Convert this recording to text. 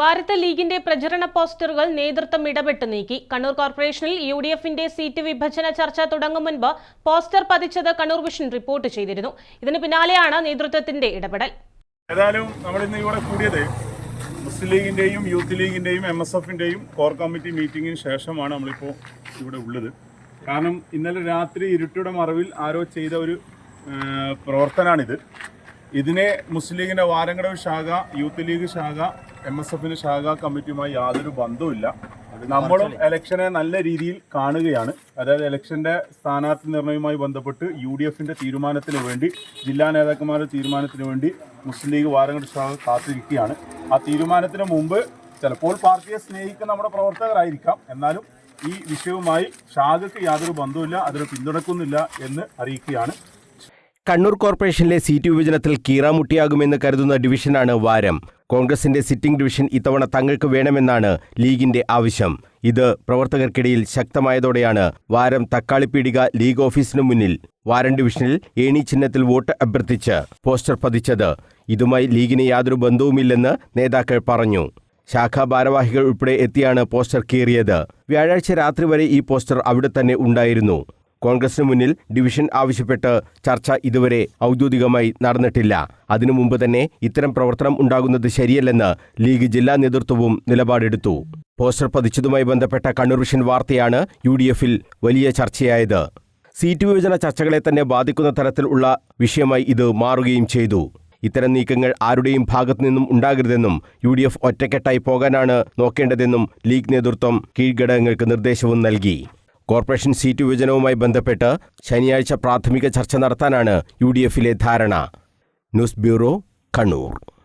വാരത്ത് ലീഗിന്റെ പ്രചരണ പോസ്റ്ററുകൾ നേതൃത്വം ഇടപെട്ട് നീക്കി. കണ്ണൂർ കോർപ്പറേഷനിൽ യു ഡി എഫിന്റെ സീറ്റ് വിഭജന ചർച്ച തുടങ്ങും മുൻപ് പോസ്റ്റർ പതിച്ചത് കണ്ണൂർ വിഷൻ റിപ്പോർട്ട് ചെയ്തിരുന്നു. ഇതിന് പിന്നാലെയാണ് നേതൃത്വത്തിന്റെ ഇടപെടൽ. ഏതായാലും ഇവിടെ കൂടിയത് മുസ്ലിം ലീഗിന്റെയും യൂത്ത് ലീഗിന്റെയും എം എസ് എഫിന്റെയും കോർ കമ്മിറ്റി മീറ്റിംഗിന് ശേഷമാണ് നമ്മളിപ്പോൾ ഇവിടെ ഉള്ളത്. കാരണം ഇന്നലെ രാത്രി ഇരുട്ടിയുടെ മറവിൽ ആരോ ചെയ്ത ഒരു പ്രവർത്തനമാണിത് ഇതിനെ മുസ്ലിം ലീഗിന്റെ വാരങ്കടവ് ശാഖ യൂത്ത് ലീഗ് ശാഖ എം എസ് എഫിന്റെ ശാഖ കമ്മിറ്റിയുമായി യാതൊരു ബന്ധവുമില്ല. നമ്മളും ഇലക്ഷനെ നല്ല രീതിയിൽ കാണുകയാണ്. അതായത് ഇലക്ഷന്റെ സ്ഥാനാർത്ഥി നിർണയവുമായി ബന്ധപ്പെട്ട് യു ഡി എഫിന്റെ തീരുമാനത്തിന് വേണ്ടി ജില്ലാ നേതാക്കന്മാരുടെ തീരുമാനത്തിന് വേണ്ടി മുസ്ലിം ലീഗ് വാരങ്കട ശാഖ കാത്തിരിക്കുകയാണ്. ആ തീരുമാനത്തിന് മുമ്പ് ചിലപ്പോൾ പാർട്ടിയെ സ്നേഹിക്കുന്ന നമ്മുടെ പ്രവർത്തകരായിരിക്കാം. എന്നാലും ഈ വിഷയവുമായി ശാഖയ്ക്ക് യാതൊരു ബന്ധവുമില്ല അതിനെ പിന്തുണക്കുന്നില്ല എന്ന് അറിയിക്കുകയാണ്. കണ്ണൂർ കോർപ്പറേഷനിലെ സീറ്റ് വിഭജനത്തിൽ കീറാമുട്ടിയാകുമെന്ന് കരുതുന്ന ഡിവിഷനാണ് വാരം. കോൺഗ്രസിന്റെ സിറ്റിംഗ് ഡിവിഷൻ ഇത്തവണ തങ്ങൾക്ക് വേണമെന്നാണ് ലീഗിന്റെ ആവശ്യം. ഇത് പ്രവർത്തകർക്കിടയിൽ ശക്തമായതോടെയാണ് വാരം തക്കാളിപ്പീടിക ലീഗ് ഓഫീസിനു മുന്നിൽ വാരം ഡിവിഷനിൽ ഏണി ചിഹ്നത്തിൽ വോട്ട് അഭ്യർത്ഥിച്ച് പോസ്റ്റർ പതിച്ചത്. ഇതുമായി ലീഗിന് യാതൊരു ബന്ധവുമില്ലെന്ന് നേതാക്കൾ പറഞ്ഞു. ശാഖാ ഭാരവാഹികൾ ഉൾപ്പെടെ എത്തിയാണ് പോസ്റ്റർ കീറിയത്. വ്യാഴാഴ്ച രാത്രി വരെ ഈ പോസ്റ്റർ അവിടെ തന്നെ ഉണ്ടായിരുന്നു. കോൺഗ്രസിന് മുന്നിൽ ഡിവിഷൻ ആവശ്യപ്പെട്ട് ചർച്ച ഇതുവരെ ഔദ്യോഗികമായി നടന്നിട്ടില്ല. അതിനു മുമ്പ് തന്നെ ഇത്തരം പ്രവർത്തനം ഉണ്ടാകുന്നത് ശരിയല്ലെന്ന് ലീഗ് ജില്ലാ നേതൃത്വവും നിലപാടെടുത്തു. പോസ്റ്റർ പതിച്ചതുമായി ബന്ധപ്പെട്ട കണ്ണൂർ വിഷൻ വാർത്തയാണ് യു വലിയ ചർച്ചയായത്. സീറ്റ് വിഭജന ചർച്ചകളെ തന്നെ ബാധിക്കുന്ന തരത്തിലുള്ള വിഷയമായി ഇത് മാറുകയും ചെയ്തു. ഇത്തരം നീക്കങ്ങൾ ആരുടെയും ഭാഗത്തു നിന്നും ഉണ്ടാകരുതെന്നും യു ഡി എഫ് ഒറ്റക്കെട്ടായി പോകാനാണ് നോക്കേണ്ടതെന്നും ലീഗ് നേതൃത്വം കീഴ്ഘടകങ്ങൾക്ക് നിർദ്ദേശവും നൽകി. കോർപ്പറേഷൻ സീറ്റ് വിഭജനവുമായി ബന്ധപ്പെട്ട് ശനിയാഴ്ച പ്രാഥമിക ചർച്ച നടത്താനാണ് യു ധാരണ. News bureau Kannur.